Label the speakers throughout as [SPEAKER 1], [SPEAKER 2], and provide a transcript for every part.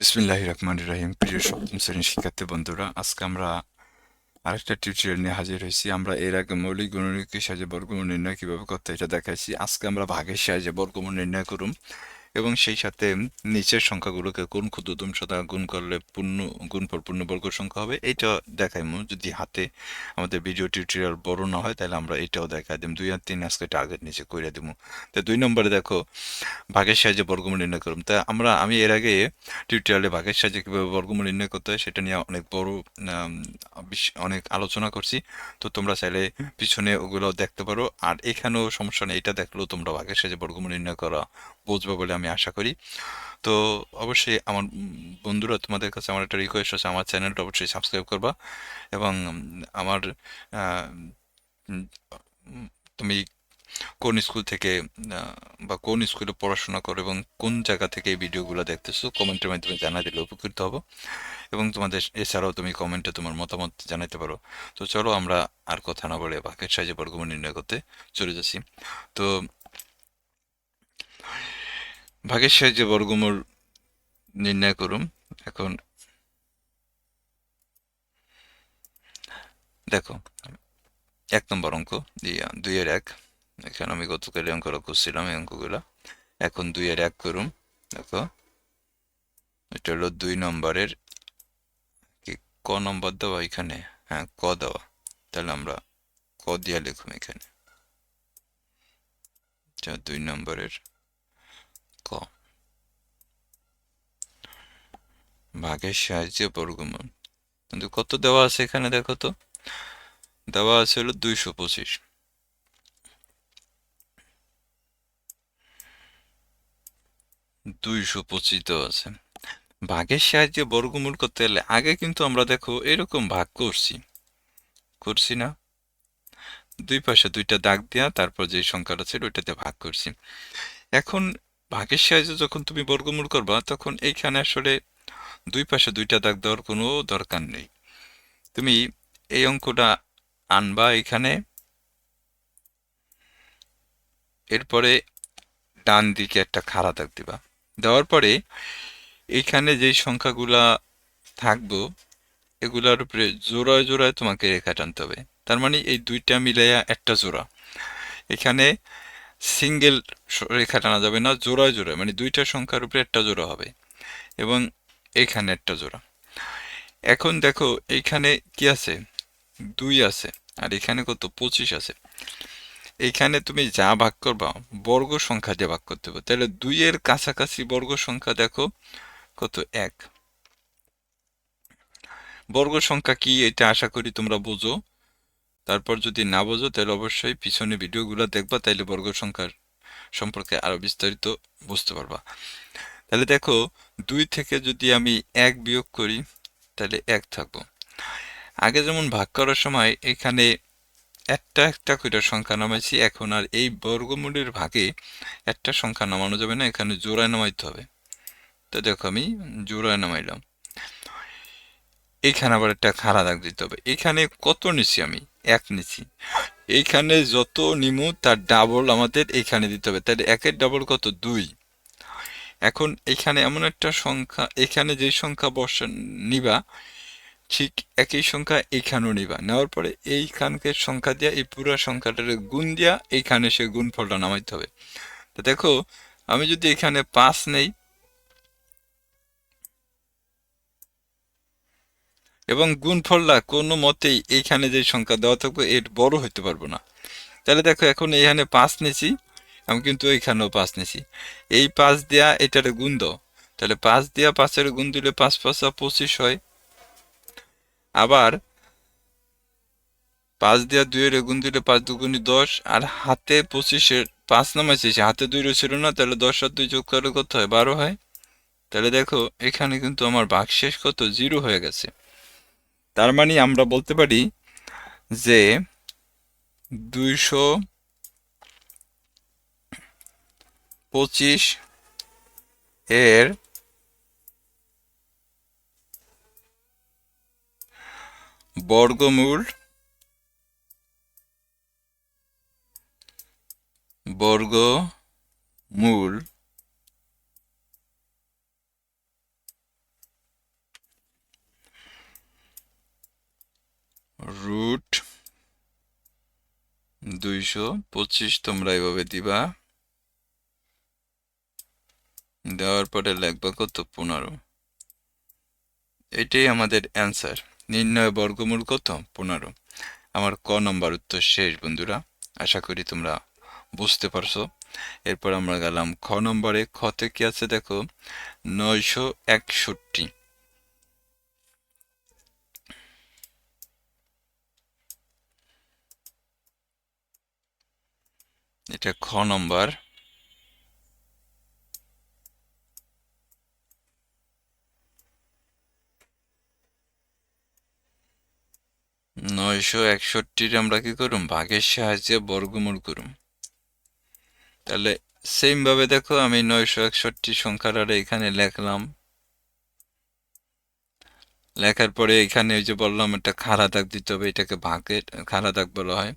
[SPEAKER 1] বিসমিল্লাহ রহমান রহিম। প্রিয় সপ্তম শ্রেণির শিক্ষার্থী বন্ধুরা, আজকে আমরা আরেকটা টিউটোরিয়াল নিয়ে হাজির হয়েছি। আমরা এর আগে মৌলিক গণনীকের সাহায্যে বর্গমূল নির্ণয় কীভাবে করতে এটা দেখাইছি। আজকে আমরা ভাগের সাহায্যে বর্গমূল নির্ণয় করুম। এবং সেই সাথে নিচের সংখ্যাগুলোকে কোন ক্ষুদ্রতম শতাংশ গুণ করলে পূর্ণ গুণ গুণফল পূর্ণবর্গ সংখ্যা হবে। এটা দেখাইমু। যদি হাতে আমাদের ভিডিও টিউটোরিয়াল বড় না হয়, তাহলে আমরা এটাও দেখাই দিম। দুই আর তিন আজকে টার্গেট নিচে করে দিব তো দুই নম্বরে দেখো, ভাগের সাহায্যে বর্গমূল নির্ণয় করুম তা আমরা, আমি এর আগে টিউটোরিয়ালে ভাগের সাহায্যে কীভাবে বর্গমূল নির্ণয় করতে হয়, সেটা নিয়ে অনেক বড় অনেক আলোচনা করছি। তো তোমরা চাইলে পিছনে ওগুলো দেখতে পারো। আর এখানেও সমস্যা নেই। এটা দেখলেও তোমরা ভাগের সাহায্যে বর্গমূল নির্ণয় করা বুঝবে বলে আমি আশা করি। তো অবশ্যই আমার বন্ধুরা, তোমাদের কাছে আমার একটা রিকোয়েস্ট আছে, আমার চ্যানেলটা অবশ্যই সাবস্ক্রাইব করবা এবং আমার তুমি কোন স্কুল থেকে বা কোন স্কুলে পড়াশোনা করো এবং কোন জায়গা থেকে এই ভিডিওগুলো দেখতেছো কমেন্টের মাধ্যমে জানা দিলে উপকৃত হব এবং তোমাদের, এছাড়াও তুমি কমেন্টে তোমার মতামত জানাতে পারো। তো চলো আমরা আর কথা না বলে বাকের সাহায্যে বর্গমূল নির্ণয় করতে চলে যাচ্ছি। তো ভাগের সাহায্যে বর্গমূল নির্ণয় করুন, এখন দেখো, এক নম্বর অঙ্ক দিয়া দুইয়ের এক, এখানে আমি গতকালে অঙ্কটা করছিলাম, এই অঙ্কগুলা। এখন দুইয়ের এক করুন, দেখো। এটা হলো দুই নম্বরের কি, ক নম্বর দেওয়া এখানে? হ্যাঁ ক দেওয়া। তাহলে আমরা ক দিয়া লিখুন এখানে। দুই নম্বরের ক ভাগের সাহায্যে বর্গমূল কিন্তু কত দেওয়া আছে এখানে দেখো তো দেওয়া আছে হলো দুইশো পঁচিশ দুইশো পঁচিশ দেওয়া আছে ভাগের সাহায্যে বর্গমূল করতে গেলে আগে কিন্তু আমরা দেখো এরকম ভাগ করছি করছি না দুই পাশে দুইটা দাগ দেওয়া তারপর যে সংখ্যাটা ছিল ওইটাতে ভাগ করছি এখন ভাগের সাহায্যে যখন তুমি বর্গমূল করবা, তখন এইখানে আসলে দুই পাশে দুইটা দাগ দেওয়ার কোনো দরকার নেই। তুমি এই অঙ্কটা আনবা এখানে। এরপরে ডান দিকে একটা খাড়া দাগ দিবা। দেওয়ার পরে এইখানে যে সংখ্যাগুলা থাকব, এগুলার উপরে জোড়ায় জোড়ায় তোমাকে রেখা টানতে হবে। তার মানে এই দুইটা মিলাইয়া একটা জোড়া। এখানে সিঙ্গেল রেখা টানা যাবে না, জোড়ায় জোড়ায় মানে দুইটা সংখ্যার উপরে একটা জোড়া হবে এবং এখানে একটা জোড়া। এখন দেখো, এইখানে কি আছে? দুই আছে, আর এখানে কত? পঁচিশ আছে। এইখানে তুমি যা ভাগ করবা, বর্গ সংখ্যা দিয়ে ভাগ করতে হবে। তাহলে দুইয়ের কাছাকাছি বর্গ সংখ্যা দেখো, কত? এক। বর্গ সংখ্যা কি? এটা আশা করি তোমরা বোঝো। তারপর যদি না বোঝো, তাহলে অবশ্যই পিছনে ভিডিওগুলো দেখবা, তাইলে বর্গ সংখ্যার সম্পর্কে আরও বিস্তারিত বুঝতে পারবা। তাহলে দেখো, দুই থেকে যদি আমি এক বিয়োগ করি, তাহলে এক থাকব। আগে যেমন ভাগ করার সময় এখানে একটা একটা করে সংখ্যা নামাইছি, এখন আর এই বর্গমূলের ভাগে একটা সংখ্যা নামানো যাবে না, এখানে জোড়ায় নামাইতে হবে। তো দেখো আমি জোড়ায় নামাইলাম। এখানে আবার একটা খাড়া দাগ দিতে হবে। এখানে কত নিছি আমি? এক নিছি এইখানে যত নিমু, তার ডাবল আমাদের এখানে দিতে হবে। তাহলে একের ডাবল কত? দুই। এখন এখানে এমন একটা সংখ্যা, এখানে যে সংখ্যা বসান নিবা, ঠিক একই সংখ্যা এইখানেও নিবা। নেওয়ার পরে এইখানকে সংখ্যা দিয়া, এই পুরো সংখ্যাটার গুণ দিয়া এইখানে সে গুণফলটা নামাইতে হবে। তো দেখো, আমি যদি এখানে পাঁচ নেই এবং গুণফলটা কোনো মতেই এইখানে যে সংখ্যা দেওয়া থাকবে, এর বড় হইতে পারব না। তাহলে দেখো, এখন এইখানে পাঁচ নিছি আমি কিন্তু এইখানেও পাঁচ নিছি এই পাঁচ দেয়া এটারে গুণ দাও। তাহলে পাঁচ দেয়া পাঁচের গুণ দিলে পাঁচ পাঁচা পঁচিশ হয়। আবার পাঁচ দেওয়া দুইয়ের গুণ দিলে পাঁচ দুগুণি দশ, আর হাতে পঁচিশের পাঁচ নামাইছে হাতে দুই ছিল না, তাহলে দশ আর দুই যোগ করলে কত হয়? বারো হয়। তাহলে দেখো, এখানে কিন্তু আমার ভাগশেষ কত? জিরো হয়ে গেছে। তার মানে আমরা বলতে পারি যে দুইশো পঁচিশ এর বর্গমূল বর্গমূল দুইশো পঁচিশ, তোমরা এভাবে দিবা। দেওয়ার পরে লিখবা কত? পনেরো। এটাই আমাদের অ্যান্সার নির্ণয় বর্গমূল কত? পনেরো। আমার ক নম্বর উত্তর শেষ, বন্ধুরা। আশা করি তোমরা বুঝতে পারছ। এরপর আমরা গেলাম খ নম্বরে। খতে কি আছে দেখো? নয়শো একষট্টি। এটা খ নম্বর। নয়শো একষট্টির আমরা কি করুম? ভাগের সাহায্যে বর্গমূল করুম। তাহলে সেম ভাবে দেখো, আমি নয়শো একষট্টি সংখ্যাটা এখানে লেখলাম। লেখার পরে এখানে ওই যে বললাম, একটা খাড়া দাগ দিতে হবে, এটাকে ভাগের খাড়া দাগ বলা হয়।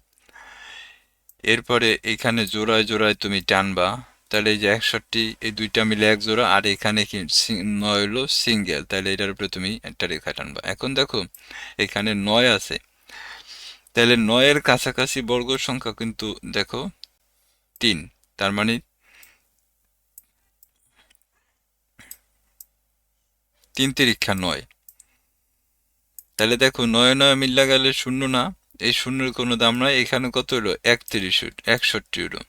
[SPEAKER 1] এরপরে এখানে জোড়ায় জোড়ায় তুমি টানবা, তাহলে এই যে একষট্টি, এই দুইটা মিলে এক জোড়া, আর এখানে কি নয় হলো সিঙ্গেল, তাহলে এটার উপরে তুমি একটা রেখা টানবা। এখন দেখো, এখানে নয় আছে। তাহলে নয়ের কাছাকাছি বর্গ সংখ্যা কিন্তু দেখো, তিন। তার মানে তিন তিরিক্ষা নয়। তাহলে দেখো, নয় নয় মিল্লা গেলে শূন্য না। এই শূন্যের কোনো দাম নাই এখানে কত হলো? একত্রিশ একষট্টি হলো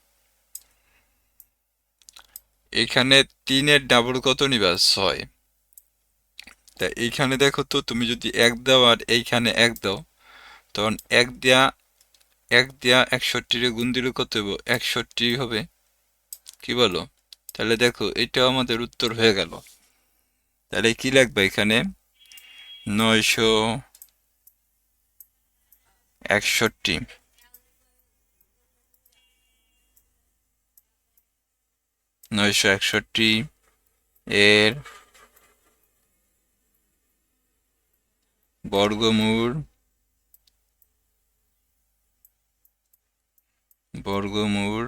[SPEAKER 1] এখানে তিনের ডাবল কত নিবা? ছয়। তা এইখানে দেখো তো, তুমি যদি এক দাও আর এইখানে এক দাও, তখন এক দেয়া এক দেয়া একষট্টিরে গুণ দিলে কত হবে একষট্টি হবে। কি বলো? তাহলে দেখো, এটাও আমাদের উত্তর হয়ে গেল। তাহলে কি লাগবে এখানে? নয়শো একষট্টি। নয়শো একষট্টি এর বর্গমূল বর্গমূল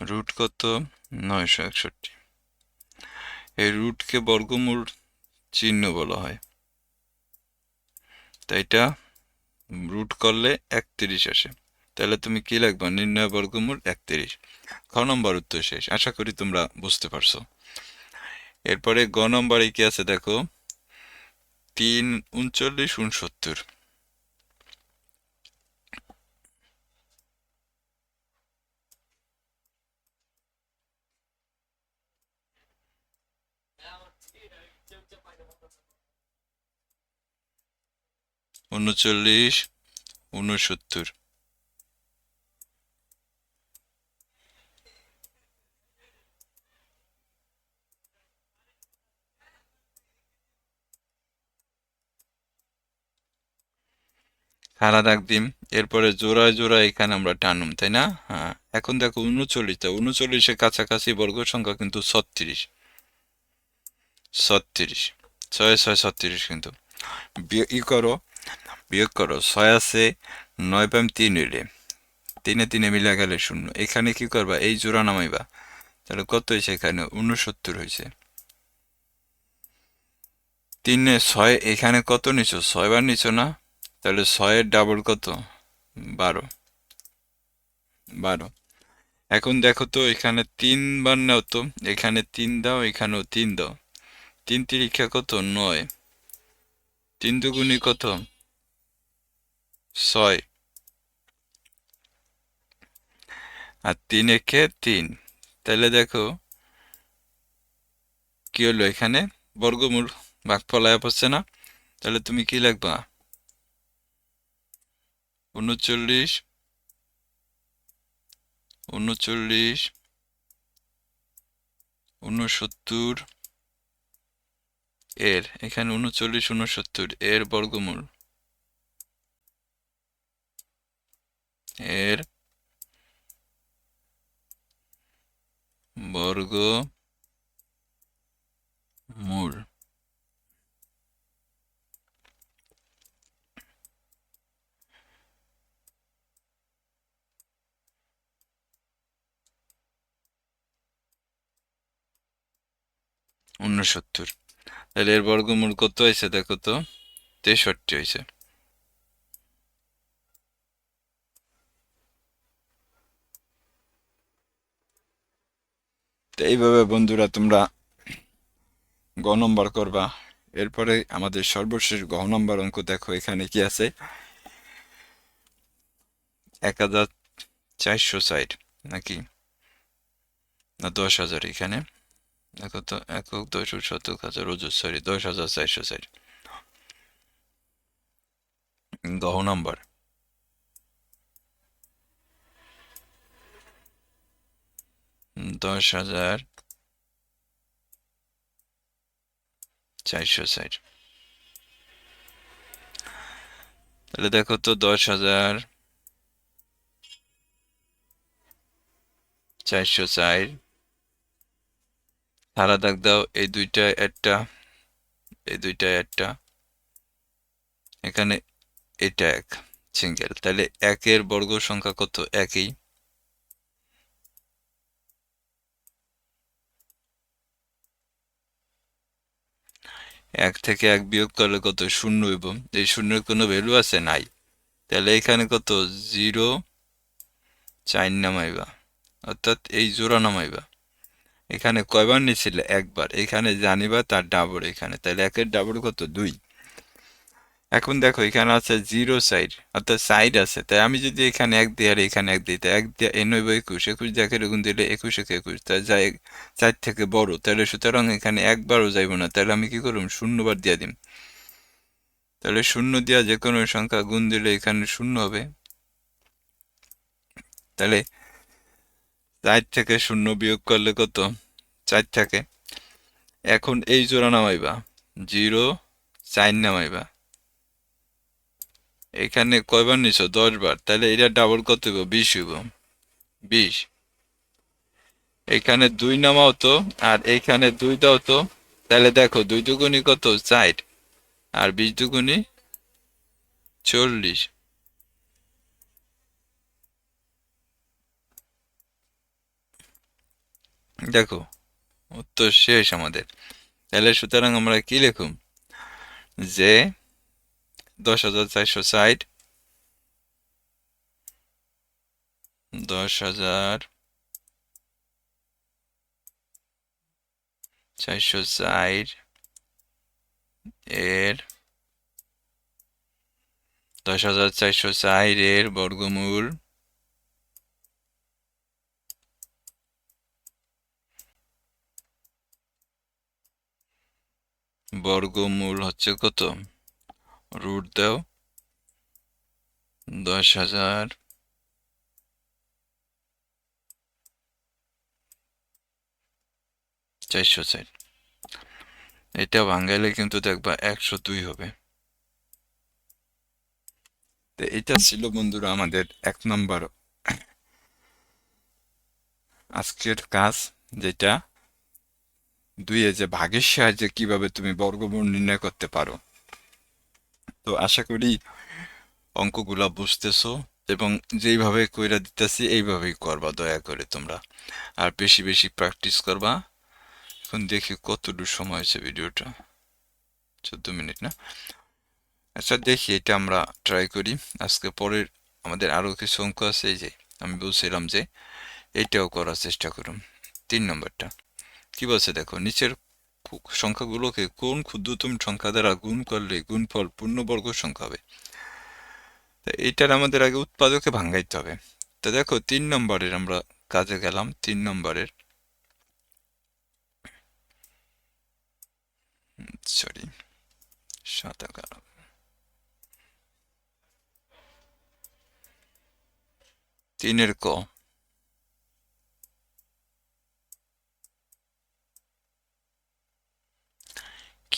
[SPEAKER 1] রুট কত? নয়শো একষট্টি। এই রুটকে বর্গমূল চিহ্ন বলা হয়। তাই এটা রুট করলে একত্রিশ আসে। তাহলে তুমি কি লিখবা? নির্ণয় বর্গমূল একত্রিশ। খ নম্বর উত্তর শেষ। আশা করি তোমরা বুঝতে পারছ। এরপরে গ নম্বরে কি আছে দেখো? তিন, উনচল্লিশ, উনসত্তর। উনচল্লিশ, উনসত্তর। খাড়া দাগ দিম। এরপরে জোড়ায় জোড়ায় এখানে আমরা টানুম, তাই না? হ্যাঁ এখন দেখো উনচল্লিশটা উনচল্লিশের কাছাকাছি বর্গ সংখ্যা কিন্তু ছত্রিশ। ছত্রিশ, ছয় ছয়, ছত্রিশ কিন্তু। ই করো বিয়োগ করো, ছয় আছে, নয় পাম তিন হইলে। তিনে তিনে মিলে গেলে শূন্য। এখানে কি করবা? এই জোড়া নামাইবা। তাহলে কত হয়েছে এখানে? উনসত্তর হয়েছে তিনে ছয়, এখানে কত নিছো? ছয় বার নিছো না? তাহলে ছয়ের ডাবল কত? বারো। বারো। এখন দেখো তো, এখানে তিন বার নাও তো। এখানে তিন দাও, এখানেও তিন দাও। তিন তিরিক্ষা কত? নয়। তিন দুগুণি কত? ছয় আর তিন একে তিন তাহলে দেখো কি হলো এখানে বর্গমূল ভাগফল আয়া পড়ছে না তাহলে তুমি কি লিখবা উনচল্লিশ উনচল্লিশ উনসত্তর এর এখানে উনচল্লিশ উনসত্তর এর বর্গমূল এর বর্গ মূল। উনসত্তর। তাহলে এর বর্গমূল কত হয়েছে? দেখো তো তেষট্টি হয়েছে। তো এইভাবে বন্ধুরা তোমরা গ নম্বর করবা। এরপরে আমাদের সর্বশেষ গ নম্বর অঙ্ক দেখো, এখানে কি আছে? এক হাজার চারশো ষাট নাকি? না, দশ হাজার এখানে। তো একক দশ শতক, হাজার ওজন সরি দশ হাজার চারশো ষাট। গহ নম্বর। দশ হাজার চারশো ষাট তাহলে দেখো তো দশ হাজার চারশো ষাট সারা দাগ দাও এই দুইটা একটা এই দুইটা একটা এখানে এটা এক সিঙ্গেল তাহলে একের বর্গ সংখ্যা কত একই এক থেকে এক বিয়োগ করলে কত? শূন্য এবং এই শূন্যের কোনো ভ্যালু আছে? নাই। তাহলে এখানে কত? জিরো চাইন নামাইবা। অর্থাৎ এই জোড়া নামাইবা। এখানে কয়বার নিয়েছিলে একবার। এখানে জানিবা তার ডাবল এখানে। তাহলে একের ডাবল কত? দুই। এখন দেখো, এখানে আছে জিরো সাইড অর্থাৎ সাইড আছে। তাই আমি যদি এখানে এক দিই আর এখানে এক দিই, তাই এক দিয়ে এ নইব একুশ একুশ দেখে এরকম দিলে একুশ, একে একুশ, তাই যাই চার থেকে বড়। তাহলে সুতরাং এখানে একবারও যাইব না, তাহলে আমি কি করব শূন্যবার দিয়ে দিম। তাহলে শূন্য দেওয়া যে কোনো সংখ্যা গুণ দিলে এখানে শূন্য হবে। তাহলে চার থেকে শূন্য বিয়োগ করলে কত? চার থাকে। এখন এই জোড়া নামাইবা। জিরো চার নামাইবা। এখানে কয়বার নিছো? দশ বার তাহলে এটা ডাবল কত হইব বিশ হইব। বিশ। এখানে দুই নামাও তো, আর এইখানে দুই দাও তো। তাহলে দেখো, দুই দুগুনি কত? চার আর বিশ দুগুনি চল্লিশ। দেখো, উত্তর শেষ আমাদের। তাহলে সুতরাং আমরা কি লিখুম? যে দশ হাজার চারশো ষাট। দশ হাজার চারশো ষাট এর দশ হাজার চারশো ষাট এর বর্গমূল বর্গমূল হচ্ছে কত? রুট দাও। দশ হাজার। চারশো ষাট এটা ভাঙ্গাইলে কিন্তু দেখবা একশো দুই হবে। এটা ছিল বন্ধুরা আমাদের এক নম্বর আজকের কাজ, যেটা দুইয়ে যে ভাগের সাহায্যে কীভাবে তুমি বর্গমূল নির্ণয় করতে পারো। তো আশা করি অঙ্কগুলা বুঝতেছো এবং যেইভাবে কইরা দিতেছি, এইভাবেই করবা, দয়া করে তোমরা। আর বেশি বেশি প্র্যাকটিস করবা। এখন দেখি কতটুকু সময় হয়েছে ভিডিওটা। চোদ্দ মিনিট না? আচ্ছা দেখি এটা আমরা ট্রাই করি। আজকে পরের আমাদের আরও কিছু অঙ্ক আছে, এই যে আমি বলছিলাম যে, এটাও করার চেষ্টা করুন। তিন নম্বরটা। কি বলছে দেখো, নিচের সংখ্যাগুলোকে কোন ক্ষুদ্রতম সংখ্যা দ্বারা গুণ করলে গুণফল পূর্ণবর্গ সংখ্যা হবে? তা এইটার আমাদের আগে উৎপাদকে ভাঙ্গাইতে হবে। তো দেখো, তিন নম্বরের আমরা কাজে গেলাম, তিন নম্বরের। সরি তিনের ক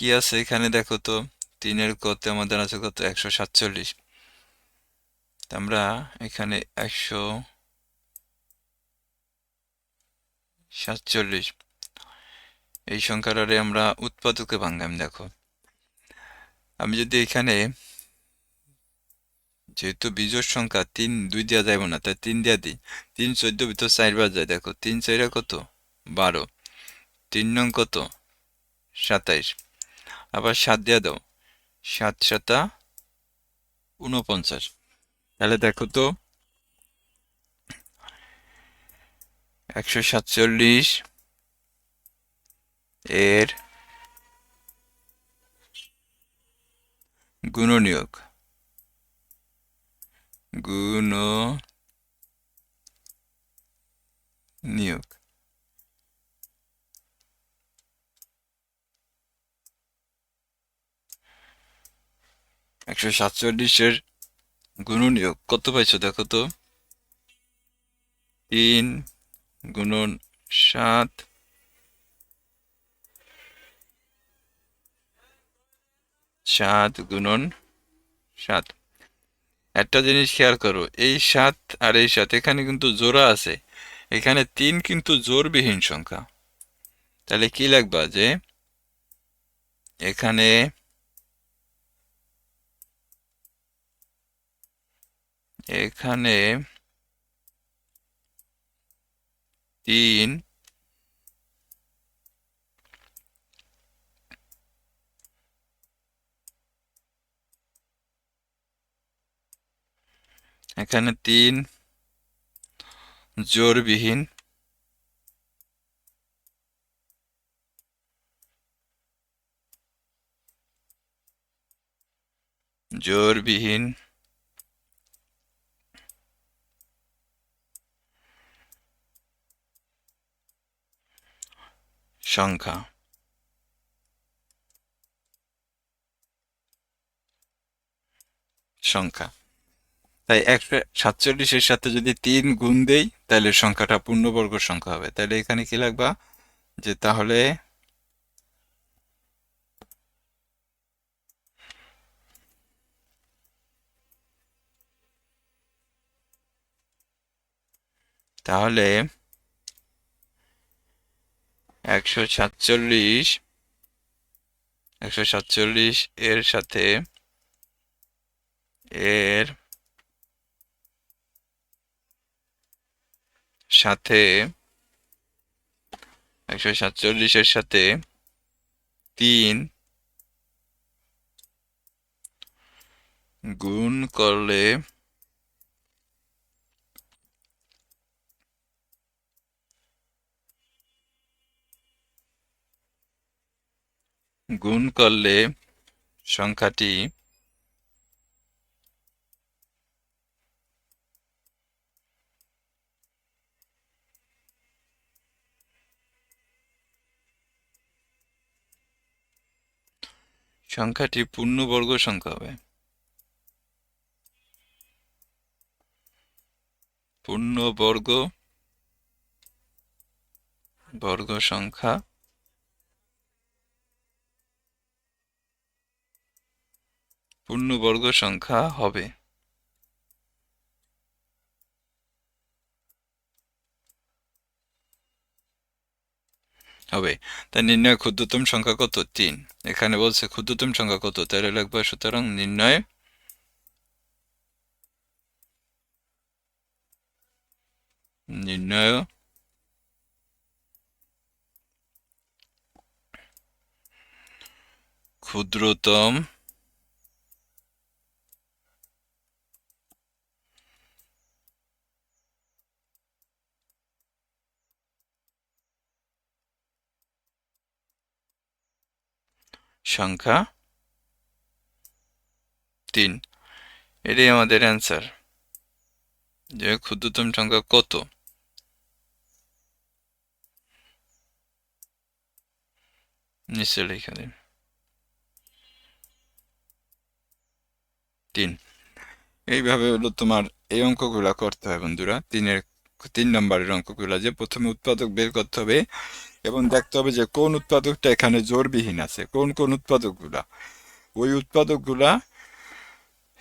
[SPEAKER 1] কি আছে এখানে দেখো তো? তিনের কতে আমাদের আছে কত? একশো সাতচল্লিশ। আমরা এখানে একশো সাতচল্লিশ। এই সংখ্যাটারে আমরা উৎপাদকে ভাঙ্গাম দেখো। আমি যদি এখানে যেহেতু বিজোর সংখ্যা তিন, দুই দেওয়া যাইব না, তাই তিন দেওয়া দিই। তিন চোদ্দ ভিতর চারবার যায়, দেখো। তিন চাইরা কত? বারো। তিন নং কত? সাতাইশ। আবার সাত দিয়ে দাও। সাত সাতা উনপঞ্চাশ তাহলে দেখো তো, একশো সাতচল্লিশ এর গুণনীয়ক। গুণ নিয়োগ একশো সাতচল্লিশের গুণনীয়ক। কত পাইছো দেখো তো? তিন গুণন সাত। সাত গুণন সাত। একটা জিনিস খেয়াল করো, এই সাত আর এই সাত, এখানে কিন্তু জোড়া আছে। এখানে তিন কিন্তু জোরবিহীন সংখ্যা। তাহলে কি লাগবা যে, এখানে এখানে তিন এখানে তিন জোরবিহীন জোরবিহীন সংখ্যা। সংখ্যা। তাই একশো সাতচল্লিশের সাথে যদি তিন গুণ দেই, তাহলে সংখ্যাটা পূর্ণবর্গ সংখ্যা হবে। তাহলে এখানে কি লাগবা? যে তাহলে তাহলে একশো সাতচল্লিশ একশো সাতচল্লিশ এর সাথে এর সাথে একশো সাতচল্লিশের সাথে তিন গুণ করলে গুণ করলে সংখ্যাটি সংখ্যাটি পূর্ণবর্গ সংখ্যা হবে। পূর্ণবর্গ বর্গ সংখ্যা পূর্ণবর্গ সংখ্যা হবে। হবে। তাই নির্ণয় ক্ষুদ্রতম সংখ্যা কত? তিন। এখানে বলছে ক্ষুদ্রতম সংখ্যা কত? তাহলে লিখব সুতরাং নির্ণয় নির্ণয় ক্ষুদ্রতম সংখ্যা তিন। এটাই আমাদের অ্যান্সার যে ক্ষুদ্রতম সংখ্যা কত? তিন। এইভাবে হলো তোমার এই অঙ্কগুলা করতে হয় বন্ধুরা। তিনের, তিন নম্বরের অঙ্কগুলা যে প্রথমে উৎপাদক বের করতে হবে এবং দেখতে হবে যে কোন উৎপাদকটা এখানে জোরবিহীন আছে, কোন কোন উৎপাদকগুলা। ওই উৎপাদকগুলা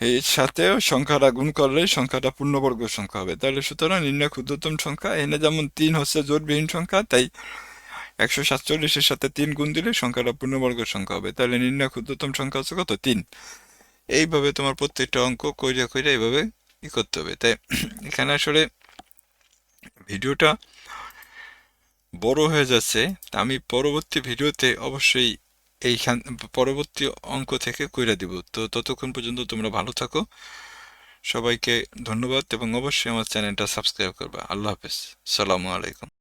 [SPEAKER 1] এর সাথে সংখ্যাটা গুণ করলে সংখ্যাটা পূর্ণবর্গ সংখ্যা হবে। তাহলে সুতরাং নির্ণয় ক্ষুদ্রতম সংখ্যা এনে যেমন তিন হচ্ছে জোরবিহীন সংখ্যা, তাই একশো সাতচল্লিশের সাথে তিন গুণ দিলে সংখ্যাটা পূর্ণবর্গ সংখ্যা হবে। তাহলে নির্ণয় ক্ষুদ্রতম সংখ্যা হচ্ছে কত? তিন। এইভাবে তোমার প্রত্যেকটা অঙ্ক কইরা কইরা এইভাবে ই করতে হবে। তাই এখানে আসলে ভিডিওটা বড় হয়ে যাচ্ছে আমি পরবর্তী ভিডিওতে অবশ্যই এইখান, পরবর্তী অঙ্ক থেকে কইরা দিব। তো ততক্ষণ পর্যন্ত তোমরা ভালো থাকো। সবাইকে ধন্যবাদ এবং অবশ্যই আমার চ্যানেলটা সাবস্ক্রাইব করবা। আল্লাহ হাফেজ। সালামু আলাইকুম।